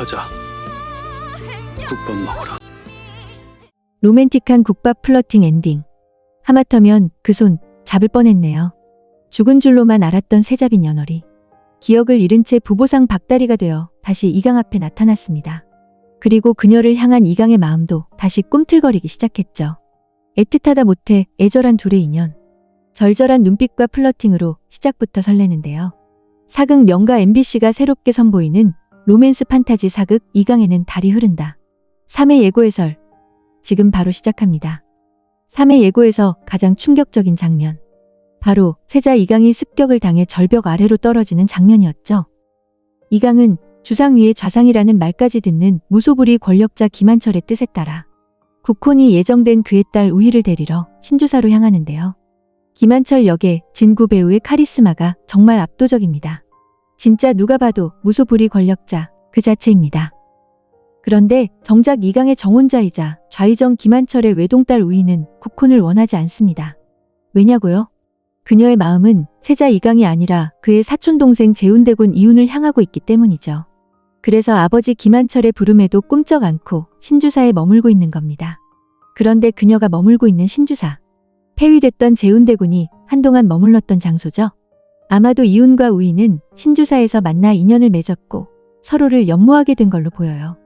가자. 국밥 먹으러. 로맨틱한 국밥 플러팅 엔딩. 하마터면 그 손 잡을 뻔했네요. 죽은 줄로만 알았던 세자빈 연월이 기억을 잃은 채 부보상 박다리가 되어 다시 이강 앞에 나타났습니다. 그리고 그녀를 향한 이강의 마음도 다시 꿈틀거리기 시작했죠. 애틋하다 못해 애절한 둘의 인연. 절절한 눈빛과 플러팅으로 시작부터 설레는데요. 사극 명가 MBC가 새롭게 선보이는 로맨스 판타지 사극 이강에는 달이 흐른다. 3회 예고 해설. 지금 바로 시작합니다. 3회 예고에서 가장 충격적인 장면. 바로 세자 이강이 습격을 당해 절벽 아래로 떨어지는 장면이었죠. 이강은 주상 위에 좌상이라는 말까지 듣는 무소불위 권력자 김한철의 뜻에 따라 국혼이 예정된 그의 딸 우희를 데리러 신주사로 향하는데요. 김한철 역의 진구 배우의 카리스마가 정말 압도적입니다. 진짜 누가 봐도 무소불위 권력자 그 자체입니다. 그런데 정작 이강의 정혼자이자 좌의정 김한철의 외동딸 우희는 국혼을 원하지 않습니다. 왜냐고요? 그녀의 마음은 세자 이강이 아니라 그의 사촌동생 재운대군 이윤을 향하고 있기 때문이죠. 그래서 아버지 김한철의 부름에도 꿈쩍 않고 신주사에 머물고 있는 겁니다. 그런데 그녀가 머물고 있는 신주사. 폐위됐던 재운대군이 한동안 머물렀던 장소죠. 아마도 이윤과 우희는 신주사에서 만나 인연을 맺었고 서로를 연모하게 된 걸로 보여요.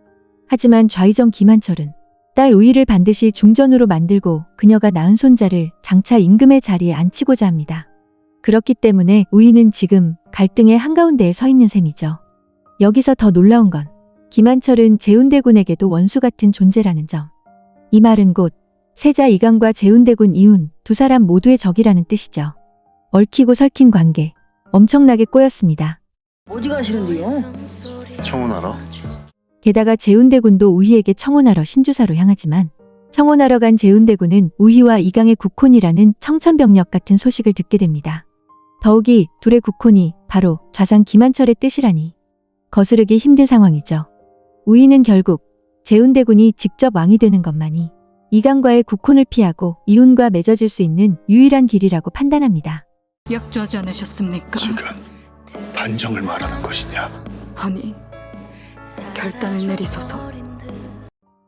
하지만 좌의정 김한철은 딸 우희를 반드시 중전으로 만들고 그녀가 낳은 손자를 장차 임금의 자리에 앉히고자 합니다. 그렇기 때문에 우희는 지금 갈등의 한가운데에 서 있는 셈이죠. 여기서 더 놀라운 건 김한철은 재운대군에게도 원수 같은 존재라는 점. 이 말은 곧 세자 이강과 재운대군 이훈 두 사람 모두의 적이라는 뜻이죠. 얽히고 설킨 관계 엄청나게 꼬였습니다. 어디 가시는데요? 청혼하러? 게다가 재운대군도 우희에게 청혼하러 신주사로 향하지만 청혼하러 간 재운대군은 우희와 이강의 국혼이라는 청천벽력 같은 소식을 듣게 됩니다. 더욱이 둘의 국혼이 바로 좌상 김한철의 뜻이라니 거스르기 힘든 상황이죠. 우희는 결국 재운대군이 직접 왕이 되는 것만이 이강과의 국혼을 피하고 이훈과 맺어질 수 있는 유일한 길이라고 판단합니다. 약조하지 않으셨습니까? 지금 반정을 말하는 것이냐? 아니, 결단을 내리소서.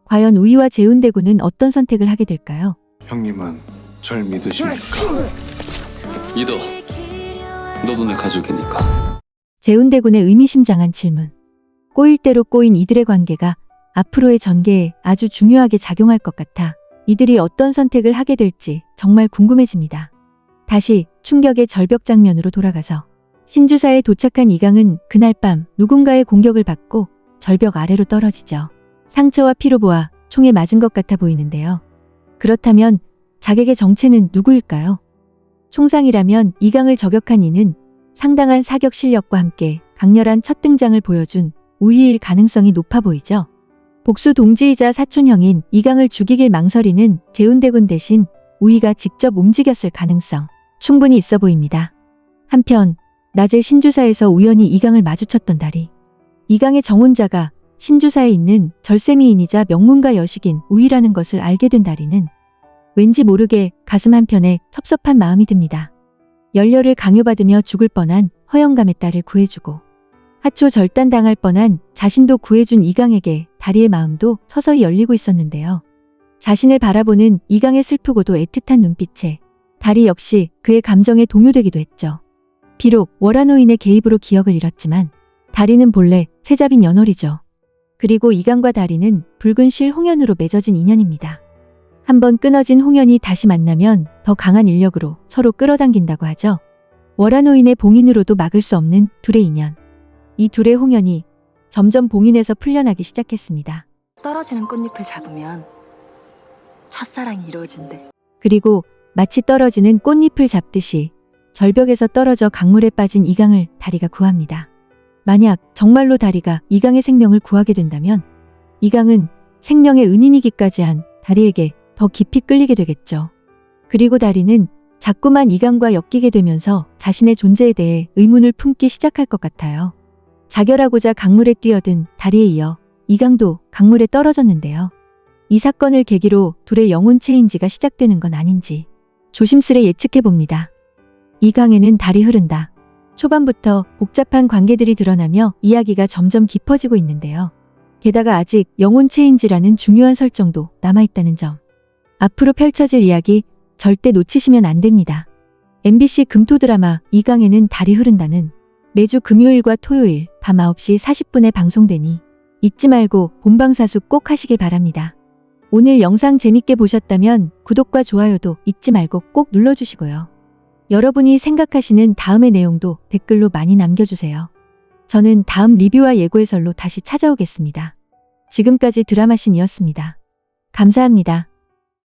과연 우희와 재운대군은 어떤 선택을 하게 될까요? 형님은 절 믿으십니까? 믿어. 너도 내 가족이니까. 재운대군의 의미심장한 질문. 꼬일 대로 꼬인 이들의 관계가 앞으로의 전개에 아주 중요하게 작용할 것 같아 이들이 어떤 선택을 하게 될지 정말 궁금해집니다. 다시 충격의 절벽 장면으로 돌아가서 신주사에 도착한 이강은 그날 밤 누군가의 공격을 받고 절벽 아래로 떨어지죠. 상처와 피로 보아 총에 맞은 것 같아 보이는데요. 그렇다면 자객의 정체는 누구일까요? 총상이라면 이강을 저격한 이는 상당한 사격 실력과 함께 강렬한 첫 등장을 보여준 우희일 가능성이 높아 보이죠. 복수 동지이자 사촌형인 이강을 죽이길 망설이는 재운대군 대신 우희가 직접 움직였을 가능성 충분히 있어 보입니다. 한편 낮에 신주사에서 우연히 이강을 마주쳤던 달이 이강의 정혼자가 신주사에 있는 절세미인이자 명문가 여식인 우희라는 것을 알게 된 달이는 왠지 모르게 가슴 한편에 섭섭한 마음이 듭니다. 연료를 강요받으며 죽을 뻔한 허영감의 딸을 구해주고 하초 절단당할 뻔한 자신도 구해준 이강에게 다리의 마음도 서서히 열리고 있었는데요. 자신을 바라보는 이강의 슬프고도 애틋한 눈빛에 다리 역시 그의 감정에 동요되기도 했죠. 비록 월화노인의 개입으로 기억을 잃었지만 다리는 본래 세자빈 연월이죠. 그리고 이강과 다리는 붉은 실 홍연으로 맺어진 인연입니다. 한번 끊어진 홍연이 다시 만나면 더 강한 인력으로 서로 끌어당긴다고 하죠. 월화노인의 봉인으로도 막을 수 없는 둘의 인연. 이 둘의 홍연이 점점 봉인에서 풀려나기 시작했습니다. 떨어지는 꽃잎을 잡으면 첫사랑이 이루어진대. 그리고 마치 떨어지는 꽃잎을 잡듯이 절벽에서 떨어져 강물에 빠진 이강을 다리가 구합니다. 만약 정말로 다리가 이강의 생명을 구하게 된다면 이강은 생명의 은인이기까지 한 다리에게 더 깊이 끌리게 되겠죠. 그리고 다리는 자꾸만 이강과 엮이게 되면서 자신의 존재에 대해 의문을 품기 시작할 것 같아요. 자결하고자 강물에 뛰어든 다리에 이어 이강도 강물에 떨어졌는데요. 이 사건을 계기로 둘의 영혼 체인지가 시작되는 건 아닌지 조심스레 예측해 봅니다. 이 강에는 달이 흐른다. 초반부터 복잡한 관계들이 드러나며 이야기가 점점 깊어지고 있는데요. 게다가 아직 영혼 체인지라는 중요한 설정도 남아있다는 점. 앞으로 펼쳐질 이야기 절대 놓치시면 안 됩니다. MBC 금토 드라마 이 강에는 달이 흐른다는 매주 금요일과 토요일 밤 9시 40분에 방송되니 잊지 말고 본방사수 꼭 하시길 바랍니다. 오늘 영상 재밌게 보셨다면 구독과 좋아요도 잊지 말고 꼭 눌러주시고요. 여러분이 생각하시는 다음의 내용도 댓글로 많이 남겨주세요. 저는 다음 리뷰와 예고 해설로 다시 찾아오겠습니다. 지금까지 드라마신이었습니다. 감사합니다.